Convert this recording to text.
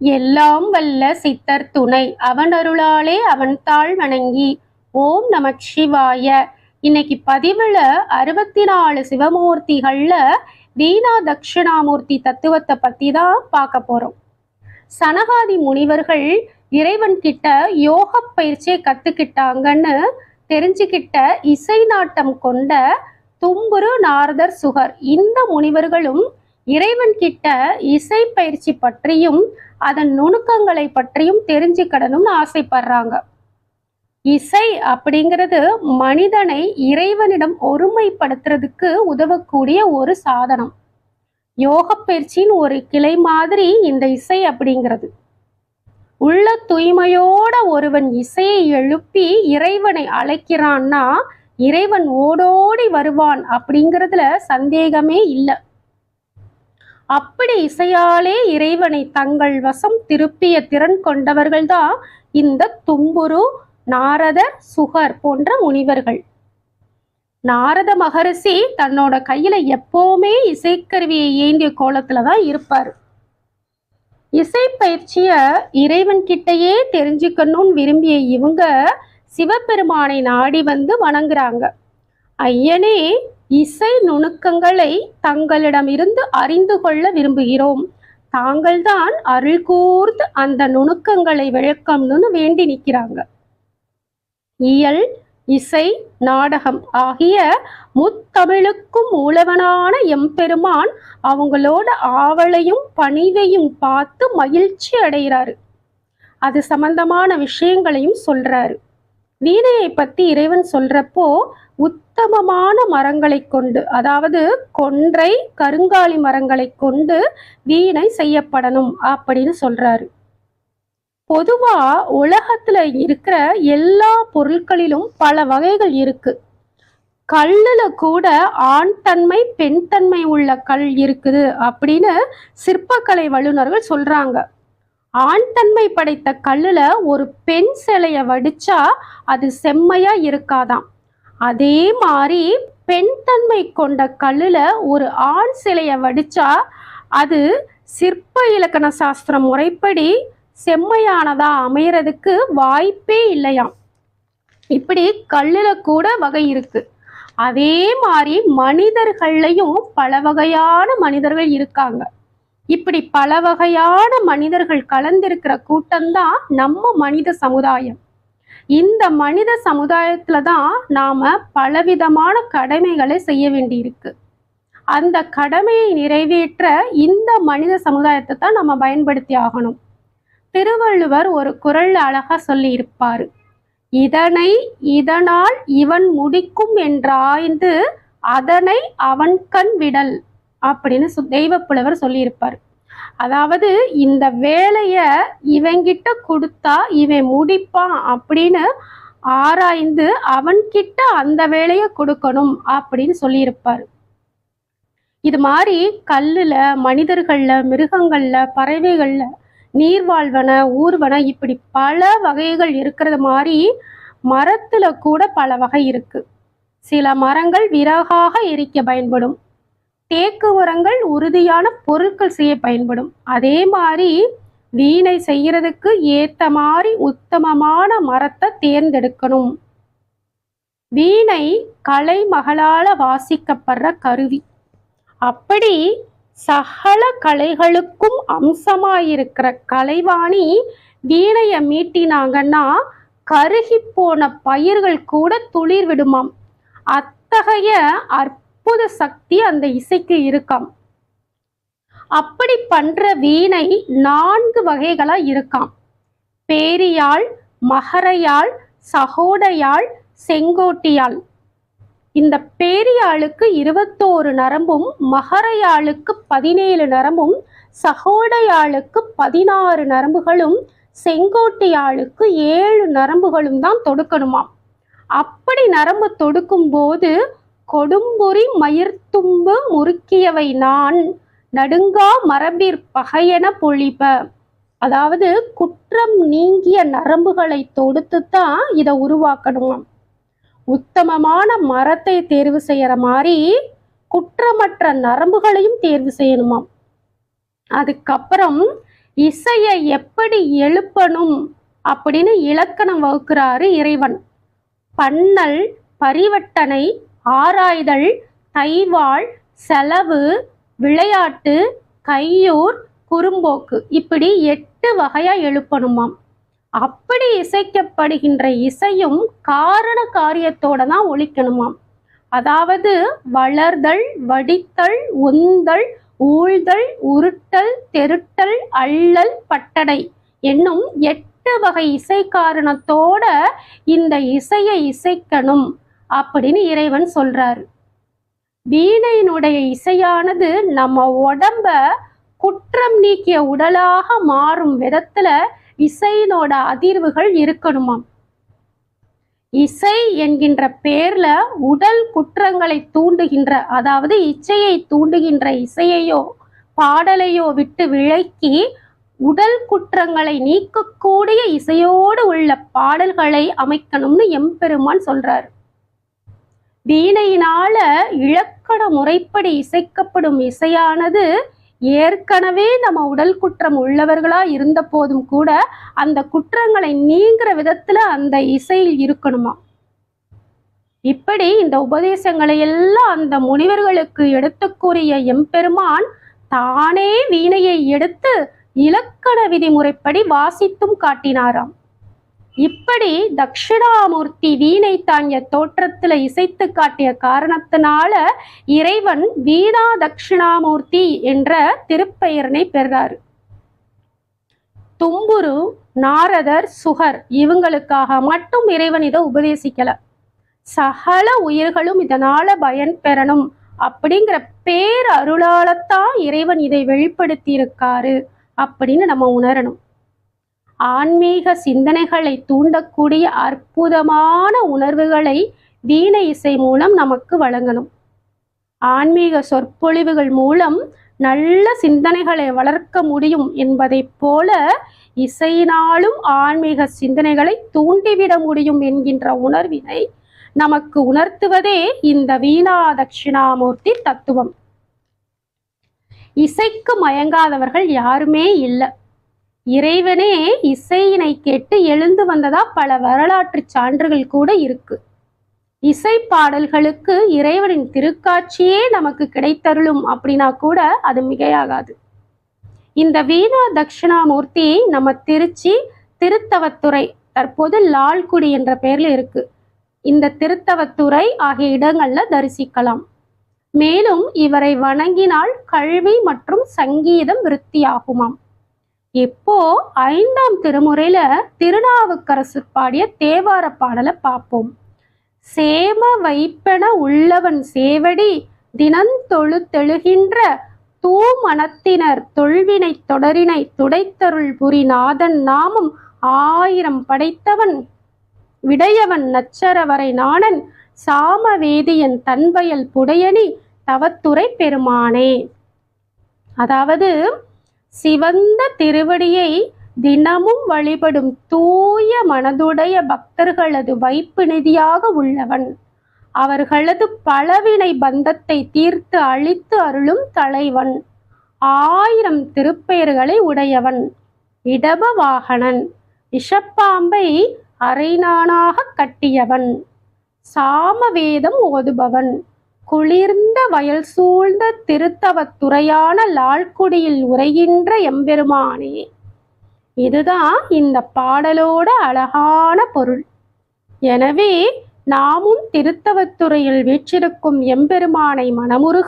எல்லாம் வல்ல சித்தர் துணை. அவன் அருளாலே அவன் தாழ் வணங்கி ஓம் நமச்சிவாய இன்னைக்கு பதிவுல அறுபத்தி நாலு சிவமூர்த்திகள்ல வீணா தட்சிணாமூர்த்தி தத்துவத்தை பத்தி தான் பார்க்க போறோம். சனகாதி முனிவர்கள் இறைவன் கிட்ட யோக பயிற்சியை கத்துக்கிட்டாங்கன்னு தெரிஞ்சுக்கிட்ட இசை நாட்டம் கொண்ட தும்புரு நாரதர் சுகர். இந்த முனிவர்களும் இறைவன் கிட்ட இசை பயிற்சி பற்றியும் அதன் நுணுக்கங்களை பற்றியும் தெரிஞ்சுக்கணும்னு ஆசைப்படுறாங்க. இசை அப்படிங்கிறது மனிதனை இறைவனிடம் ஒருமைப்படுத்துறதுக்கு உதவக்கூடிய ஒரு சாதனம். யோக பயிற்சியின் ஒரு கிளை மாதிரி இந்த இசை அப்படிங்கிறது. உள்ள தூய்மையோட ஒருவன் இசையை எழுப்பி இறைவனை அழைக்கிறான்னா இறைவன் ஓடோடி வருவான் அப்படிங்கிறதுல சந்தேகமே இல்லை. அப்படி இசையாலே இறைவனை தங்கள் வசம் திருப்பிய திறன் கொண்டவர்கள்தான் இந்த தும்புரு நாரதர் சுகர் போன்ற முனிவர்கள். நாரத மகரிஷி தன்னோட கையில எப்பவுமே இசைக்கருவியை ஏந்திய கோலத்துல தான் இருப்பார். இசை பயிற்சிய இறைவன் கிட்டயே தெரிஞ்சுக்கணும்னு விரும்பிய இவங்க சிவபெருமானை நாடி வந்து வணங்குறாங்க. ஐயனே இசை நுணுக்கங்களை தங்களிடமிருந்து அறிந்து கொள்ள விரும்புகிறோம். தாங்கள்தான் அருள் கூர்ந்து அந்த நுணுக்கங்களை விளக்கம்னு வேண்டி நிற்கிறாங்க. இயல் இசை நாடகம் ஆகிய முத்தமிழுக்கும் மூலவனான எம்பெருமான் அவங்களோட ஆவலையும் பணிவையும் பார்த்து மகிழ்ச்சி அடைகிறாரு. அது சம்பந்தமான விஷயங்களையும் சொல்றாரு. வீணையை பத்தி இறைவன் சொல்றப்போ உத்தமமான மரங்களை கொண்டு அதாவது கொன்றை கருங்காலி மரங்களை கொண்டு வீணை செய்யப்படணும் அப்படின்னு சொல்றாரு. பொதுவா உலகத்துல இருக்கிற எல்லா பொருட்களிலும் பல வகைகள் இருக்கு. கல்லுல கூட ஆண் தன்மை பெண் தன்மை உள்ள கல் இருக்குது அப்படின்னு சிற்பக்கலை வல்லுநர்கள் சொல்றாங்க. ஆண் தன்மை படைத்த கல்லுல ஒரு பெண் சிலைய வடிச்சா அது செம்மையா இருக்காதாம். அதே மாதிரி பெண் தன்மை கொண்ட கல்லுல ஒரு ஆண் சிலைய வடிச்சா அது சிற்ப இலக்கண சாஸ்திரம் முறைப்படி செம்மையானதா அமையறதுக்கு வாய்ப்பே இல்லையாம். இப்படி கல்லுல கூட வகை இருக்கு. அதே மாதிரி மனிதர்கள்லையும் பல வகையான மனிதர்கள் இருக்காங்க. இப்படி பல வகையான மனிதர்கள் கலந்திருக்கிற கூட்டம்தான் நம்ம மனித சமுதாயம். இந்த மனித சமுதாயத்துல தான் நாம பலவிதமான கடமைகளை செய்ய வேண்டியிருக்கு. அந்த கடமையை நிறைவேற்ற இந்த மனித சமுதாயத்தை தான் நம்ம பயன்படுத்தி ஆகணும். திருவள்ளுவர் ஒரு குரல் அழகா சொல்லி இருப்பாரு இதனை இதனால் இவன் முடிக்கும் என்றாய்ந்து அதனை அவன் கண் விடல். அப்படின்னு சொ- தெய்வப்புலவர் சொல்லியிருப்பார். அதாவது இந்த வேலைய இவன்கிட்ட கொடுத்தா இவன் முடிப்பான் அப்படின்னு ஆராய்ந்து அவன்கிட்ட அந்த வேலையை கொடுக்கணும் அப்படின்னு சொல்லியிருப்பார். இது மாதிரி கல்லுல மனிதர்கள்ல மிருகங்கள்ல பறவைகள்ல நீர்வாழ்வன ஊர்வன இப்படி பல வகைகள் இருக்கிறது மாதிரி மரத்துல கூட பல வகை இருக்கு. சில மரங்கள் விறகாக எரிக்க பயன்படும். தேக்கு உரங்கள் உறுதியான பொருட்கள் செய்ய பயன்படும். அதே மாதிரி வீணை செய்யறதுக்கு ஏத்த மாதிரி உத்தமமான மரத்தை தேர்ந்தெடுக்கணும். வீணை கலை மகளால வாசிக்கப்படுற கருவி. அப்படி சகல கலைகளுக்கும் அம்சமாயிருக்கிற கலைவாணி வீணைய மீட்டினாங்கன்னா கருகி போன பயிர்கள் கூட துளிர் விடுமாம். அத்தகைய அற்ப அற்புத சக்தி அந்த இசைக்கு இருக்காம். அப்படி பண்ற வீணை நான்கு வகைகளா இருக்காம். பேரியாழ் மகரையாழ் சகோடையாழ் செங்கோட்டியாள். இந்த பேரியாளுக்கு இருபத்தோரு நரம்பும் மகரையாளுக்கு பதினேழு நரம்பும் சகோடையாளுக்கு பதினாறு நரம்புகளும் செங்கோட்டியாளுக்கு ஏழு நரம்புகளும் தான் தொடுக்கணுமாம். அப்படி நரம்பு தொடுக்கும் போது கொடும்புரி மயிர்த்தும்பு முறுக்கியவை நான் நடுங்கா மரபிற் பகையென பொழிப்ப அதாவது குற்றம் நீங்கிய நரம்புகளை தொடுத்து தான் இதை உருவாக்கணுமாம். உத்தமமான மரத்தை தேர்வு செய்யற மாதிரி குற்றமற்ற நரம்புகளையும் தேர்வு செய்யணுமாம். அதுக்கப்புறம் இசையை எப்படி எழுப்பணும் அப்படின்னு இலக்கணம் வகுக்கிறாரு இறைவன். பண்ணல் பரிவட்டனை ஆராய்தல் தைவாள் செலவு விளையாட்டு கையூர் குறும்போக்கு. இப்படி எட்டு வகையா எழுப்பணுமாம். அப்படி இசைக்கப்படுகின்ற இசையும் காரண காரியத்தோட தான் ஒழிக்கணுமாம். அதாவது வளர்தல் வடித்தல் உந்தல் ஊழ்தல் உருட்டல் தெருட்டல் அள்ளல் பட்டடை என்னும் எட்டு வகை இசை காரணத்தோட இந்த இசையை இசைக்கணும். அப்படின்னு இறைவன் சொல்றாரு. வீணையினுடைய இசையானது நம்ம உடம்ப குற்றம் நீக்கிய உடலாக மாறும் விதத்துல இசையினோட அதிர்வுகள் இருக்கணுமாம். இசை என்கின்ற பேர்ல உடல் குற்றங்களை தூண்டுகின்ற அதாவது இச்சையை தூண்டுகின்ற இசையையோ பாடலையோ விட்டு விலக்கி உடல் குற்றங்களை நீக்கக்கூடிய இசையோடு உள்ள பாடல்களை அமைக்கணும்னு எம்பெருமான் சொல்றாரு. வீணையினால இலக்கண முறைப்படி இசைக்கப்படும் இசையானது ஏற்கனவே நம்ம உடல் குற்றம் உள்ளவர்களா இருந்த போதும் கூட அந்த குற்றங்களை நீங்கிற விதத்துல அந்த இசையில் இருக்கணுமா? இப்படி இந்த உபதேசங்களை எல்லாம் அந்த முனிவர்களுக்கு எடுத்து கூறிய எம்பெருமான் தானே வீணையை எடுத்து இலக்கண விதிமுறைப்படி வாசித்தும் காட்டினாராம். இப்படி தக்ஷிணாமூர்த்தி வீணை தாங்கிய தோற்றத்துல இசைத்து காட்டிய காரணத்தினால இறைவன் வீணா தக்ஷிணாமூர்த்தி என்ற திருப்பெயரனை பெறாரு. தும்புரு நாரதர் சுகர் இவங்களுக்காக மட்டும் இறைவன் இதை உபதேசிக்கல. சகல உயிர்களும் இதனால பயன் பெறணும் அப்படிங்கிற பேர் அருளாலத்தான் இறைவன் இதை வெளிப்படுத்தி இருக்காரு அப்படின்னு நம்ம உணரணும். ஆன்மீக சிந்தனைகளை தூண்டக்கூடிய அற்புதமான உணர்வுகளை வீண இசை மூலம் நமக்கு வழங்கணும். ஆன்மீக சொற்பொழிவுகள் மூலம் நல்ல சிந்தனைகளை வளர்க்க முடியும் என்பதைப் போல இசையினாலும் ஆன்மீக சிந்தனைகளை தூண்டிவிட முடியும் என்கின்ற உணர்வினை நமக்கு உணர்த்துவதே இந்த வீணா தட்சிணாமூர்த்தி தத்துவம். இசைக்கு மயங்காதவர்கள் யாருமே இல்லை. இறைவனே இசையினை கேட்டு எழுந்து வந்ததா பல வரலாற்று சான்றுகள் கூட இருக்கு. இசை பாடல்களுக்கு இறைவனின் திருக்காட்சியே நமக்கு கிடைத்தருளும் அப்படின்னா கூட அது மிகையாகாது. இந்த வீணா தட்சிணாமூர்த்தி நம்ம திருச்சி திருத்தவத்துறை தற்போது லால்குடி என்ற பெயர்ல இருக்கு. இந்த திருத்தவத்துறை ஆகிய இடங்கள்ல தரிசிக்கலாம். மேலும் இவரை வணங்கினால் கல்வி மற்றும் சங்கீதம் விருத்தியாகுமாம். இப்போ ஐந்தாம் திருமுறையில திருநாவுக்கரசு பாடிய தேவார பாடலை பார்ப்போம். சேம வைப்பென உள்ளவன் சேவடி தினந்தொழு தெழுகின்ற தூமணத்தினர் தொல்வினை தொடரினை துடைத்தருள் புரி நாதன் நாமம் ஆயிரம் படைத்தவன் விடையவன் நச்சரவரை நாணன் சாமவேதியன் தன்வயல் புடையணி தவத்துறை பெருமானே. அதாவது சிவந்த திருவடியை தினமும் வழிபடும் தூய மனதுடைய பக்தர்களது வைப்பு நிதியாக உள்ளவன். அவர்களது பலவினை பந்தத்தை தீர்த்து அழித்து அருளும் தலைவன். ஆயிரம் திருப்பெயர்களை உடையவன். இடப வாகனன் விஷப்பாம்பை அரைநானாக கட்டியவன். சாமவேதம் ஓதுபவன். குளிர்ந்த வயல் சூழ்ந்த திருத்தவத்துறையான லால்குடியில் உரைகின்ற எம்பெருமானே. இதுதான் இந்த பாடலோட அழகான பொருள். எனவே நாமும் திருத்தவத்துறையில் வீற்றிருக்கும் எம்பெருமானை மனமுருக